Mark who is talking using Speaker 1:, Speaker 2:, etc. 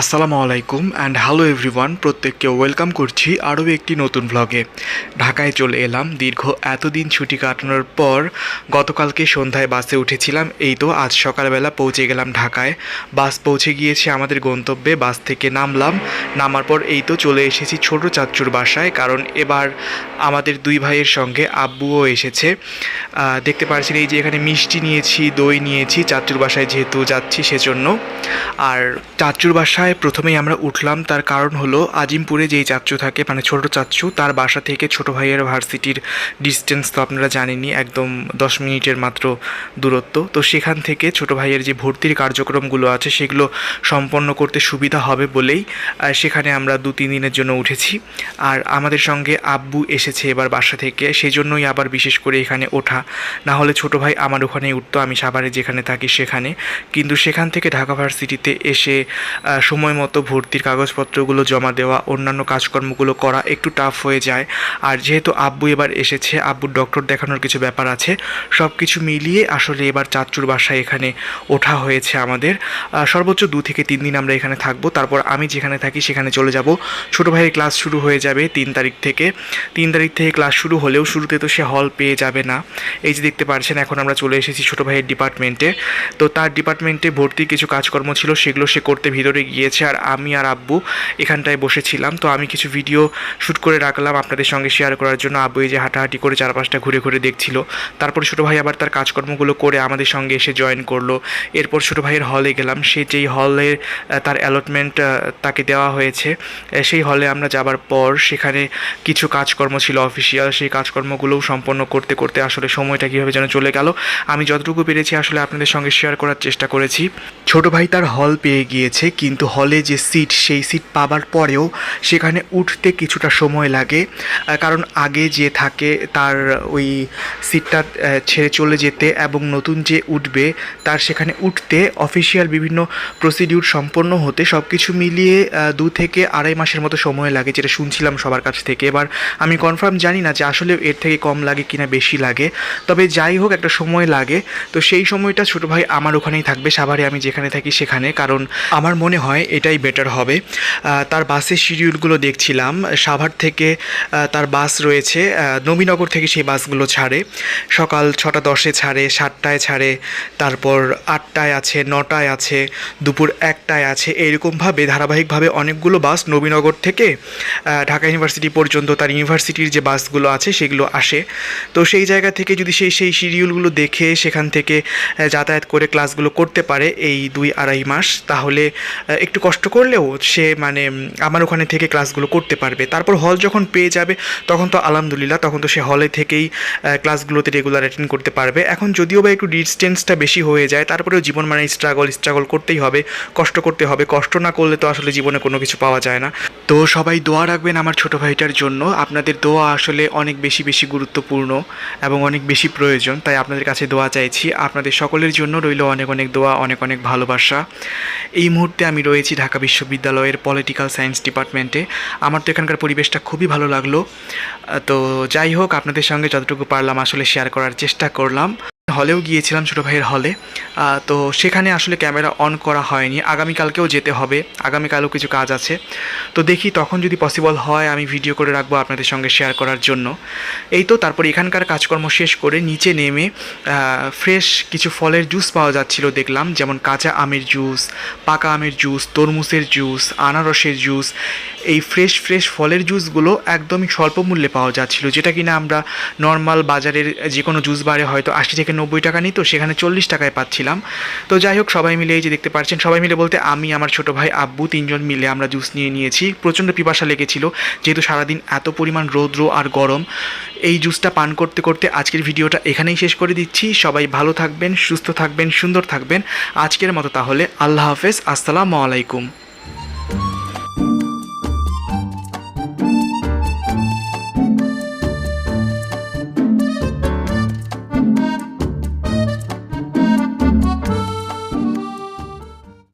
Speaker 1: আসসালামু আলাইকুম and hello everyone প্রত্যেককে ওয়েলকাম করছি আরও একটি নতুন ভ্লগে ঢাকায় চলে এলাম, দীর্ঘ এতদিন ছুটি কাটানোর পর গতকালকে সন্ধ্যায় বাসে উঠেছিলাম, এই তো আজ সকালবেলা পৌঁছে গেলাম ঢাকায়। বাস পৌঁছে গিয়েছে আমাদের গন্তব্যে, বাস থেকে নামলাম, নামার পর এই তো চলে এসেছি ছোট চাচ্চুর বাসায়, কারণ এবার আমাদের দুই ভাইয়ের সঙ্গে আব্বুও এসেছে। দেখতে পাচ্ছেন এই যে এখানে মিষ্টি নিয়েছি, দই নিয়েছি চাচ্চুর বাসায় যেহেতু যাচ্ছি সেজন্য। আর চাচ্চুর বাসায় প্রথমেই আমরা উঠলাম, তার কারণ হলো আজিমপুরে যেই চাচ্চু থাকে মানে ছোট চাচ্চু, তার বাসা থেকে ছোট ভাইয়ের ভার্সিটির ডিস্টেন্স তো আপনারা জানেনই, একদম দশ মিনিটের মাত্র দূরত্ব। তো সেখান থেকে ছোট ভাইয়ের যে ভর্তির কার্যক্রমগুলো আছে, সেগুলো সম্পন্ন করতে সুবিধা হবে বলেই সেখানে আমরা দু, তিন দিনের জন্য উঠেছি। আর আমাদের সঙ্গে আব্বু এসেছে এবার বাসা থেকে, সেজন্যই আবার বিশেষ করে এখানে ওঠা। না হলে ছোট ভাই আমার ওখানেই উঠতো, আমি সাভারে যেখানে থাকি সেখানে। কিন্তু সেখান থেকে ঢাকা ভার্সিটিতে এসে সময় মতো ভর্তির কাগজপত্রগুলো জমা দেওয়া, অন্যান্য কাজকর্মগুলো করা একটু টাফ হয়ে যায়। আর যেহেতু আব্বু এবার এসেছে, আব্বুর ডক্টর দেখানোর কিছু ব্যাপার আছে সব কিছু মিলিয়ে আসলে এবার চাচ্চুর বাসায় এখানে ওঠা হয়েছে আমাদের। সর্বোচ্চ দু থেকে তিন দিন আমরা এখানে থাকব, তারপর আমি যেখানে থাকি সেখানে চলে যাব। ছোটো ভাইয়ের ক্লাস শুরু হয়ে যাবে তিন তারিখ থেকে। তিন তারিখ থেকে ক্লাস শুরু হলেও শুরুতে তো সে হল পেয়ে যাবে না। এই যে দেখতে পারছেন, এখন আমরা চলে এসেছি ছোটো ভাইয়ের ডিপার্টমেন্টে তো তার ডিপার্টমেন্টে ভর্তি কিছু কাজকর্ম ছিল, সেগুলো সে করতে ভিতরে গিয়েছে আর আমি আর আব্বু এখানটায় বসেছিলাম। তো আমি কিছু ভিডিও শ্যুট করে রাখলাম আপনাদের সঙ্গে শেয়ার করার জন্য। আব্বু এই যে হাঁটাহাঁটি করে চারপাশটা ঘুরে ঘুরে দেখছিল। তারপর ছোটো ভাই আবার তার কাজকর্মগুলো করে আমাদের সঙ্গে এসে জয়েন করল। এরপর ছোটো ভাইয়ের হলে গেলাম। সে যেই হলে তার অ্যালটমেন্ট তাকে দেওয়া হয়েছে সেই হলে আমরা যাবার পর সেখানে কিছু কাজকর্ম ছিল অফিসিয়াল সেই কাজকর্মগুলোও সম্পন্ন করতে করতে আসলে সময়টা কীভাবে যেন চলে গেল, আমি যতটুকু পেরেছি আসলে আপনাদের সঙ্গে শেয়ার করার চেষ্টা করেছি। ছোট ভাই তার হল পেয়ে গিয়েছে, কিন্তু হলে যে সিট সেই সিট পাবার পরেও সেখানে উঠতে কিছুটা সময় লাগে। কারণ আগে যে থাকে তার ওই সিটটা ছেড়ে চলে যেতে এবং নতুন যে উঠবে তার সেখানে উঠতে অফিসিয়াল বিভিন্ন প্রসিডিউর সম্পন্ন হতে সব কিছু মিলিয়ে দু থেকে আড়াই মাসের মতো সময় লাগে যেটা শুনছিলাম সবার কাছ থেকে। এবার আমি কনফার্ম জানি না যে আসলে এর থেকে কম লাগে কিনা, বেশি লাগে। তবে যাই হোক একটা সময় লাগে। তো সেই সময়টা ছোটো ভাই আমার ওখানেই থাকবে, সাভারে আমি যেখানে থাকি সেখানে। কারণ আমার মনে হয় এটাই বেটার হবে। তার বাসের শিডিউলগুলো দেখছিলাম। সাভার থেকে তার বাস রয়েছে নবীনগর থেকে সেই বাসগুলো ছাড়ে। সকাল ছটা দশে ছাড়ে, সাতটায় ছাড়ে, তারপর আটটায় আছে, নটায় আছে, দুপুর একটায় আছে। এইরকমভাবে, ধারাবাহিকভাবে অনেকগুলো বাস নবীনগর থেকে ঢাকা ইউনিভার্সিটি পর্যন্ত তার ইউনিভার্সিটির যে বাসগুলো আছে, সেগুলো আসে। তো সেই জায়গা থেকে যদি সেই সেই শিডিউলগুলো দেখে সেখান থেকে যাতায়াত করে ক্লাসগুলো করতে পারে এই দুই আড়াই মাস, তাহলে একটু কষ্ট করলেও সে মানে আমার ওখানে থেকে ক্লাসগুলো করতে পারবে। তারপর হল যখন পেয়ে যাবে, তখন তো আলহামদুলিল্লাহ, তখন তো সে হলে থেকেই ক্লাসগুলোতে রেগুলার অ্যাটেন্ড করতে পারবে। এখন যদিও বা একটু ডিস্টেন্সটা বেশি হয়ে যায়, তারপরেও জীবন মানে স্ট্রাগল স্ট্রাগল করতেই হবে, কষ্ট করতে হবে। কষ্ট না করলে তো আসলে জীবনে কোনো কিছু পাওয়া যায় না। তো সবাই দোয়া রাখবেন আমার ছোট ভাইটার জন্য। আপনাদের দোয়া আসলে অনেক বেশি বেশি গুরুত্বপূর্ণ এবং অনেক বেশি প্রয়োজন। তাই আপনাদের কাছে দোয়া চাইছি। আপনাদের সকলের জন্য রইল অনেক অনেক দোয়া, অনেক অনেক ভালোবাসা। এই মুহূর্তে আমি রয়েছি ঢাকা বিশ্ববিদ্যালয়ের পলিটিক্যাল সায়েন্স ডিপার্টমেন্টে আমার তো এখানকার পরিবেশটা খুবই ভালো লাগল। তো যাই হোক, আপনাদের সঙ্গে যতটুকু পারলাম আসলে শেয়ার করার চেষ্টা করলাম। হলেও গিয়েছিলাম ছোটো ভাইয়ের হলে। তো সেখানে আসলে ক্যামেরা অন করা হয়নি। আগামীকালকেও যেতে হবে। আগামীকালও কিছু কাজ আছে। তো দেখি তখন যদি পসিবল হয় আমি ভিডিও করে রাখব আপনাদের সঙ্গে শেয়ার করার জন্য। এই তো তারপর এখানকার কাজকর্ম শেষ করে নিচে নেমে ফ্রেশ কিছু ফলের জুস পাওয়া যাচ্ছিল দেখলাম। যেমন কাঁচা আমের জুস পাকা আমের জুস তরমুজের জুস আনারসের জুস এই ফ্রেশ ফ্রেশ ফলের জুসগুলো একদমই স্বল্প মূল্যে পাওয়া যাচ্ছিল। যেটা কিনা আমরা নর্মাল বাজারের যে কোনো জুস বারে হয়তো আশি থেকে নব্বই টাকা নিত, সেখানে চল্লিশ টাকায় পাচ্ছিলাম। তো যাই হোক, সবাই মিলে এই যে দেখতে পাচ্ছেন সবাই মিলে বলতে আমি, আমার ছোট ভাই আব্বু তিনজন মিলে আমরা জুস নিয়ে নিয়েছি। প্রচণ্ড পিপাসা লেগেছিল, যেহেতু সারাদিন এত পরিমাণ রৌদ্র আর গরম। এই জুসটা পান করতে করতে আজকের ভিডিওটা এখানেই শেষ করে দিচ্ছি। সবাই ভালো থাকবেন, সুস্থ থাকবেন, সুন্দর থাকবেন। আজকের মতো তাহলে, আল্লাহ হাফেজ, আসসালামু আলাইকুম।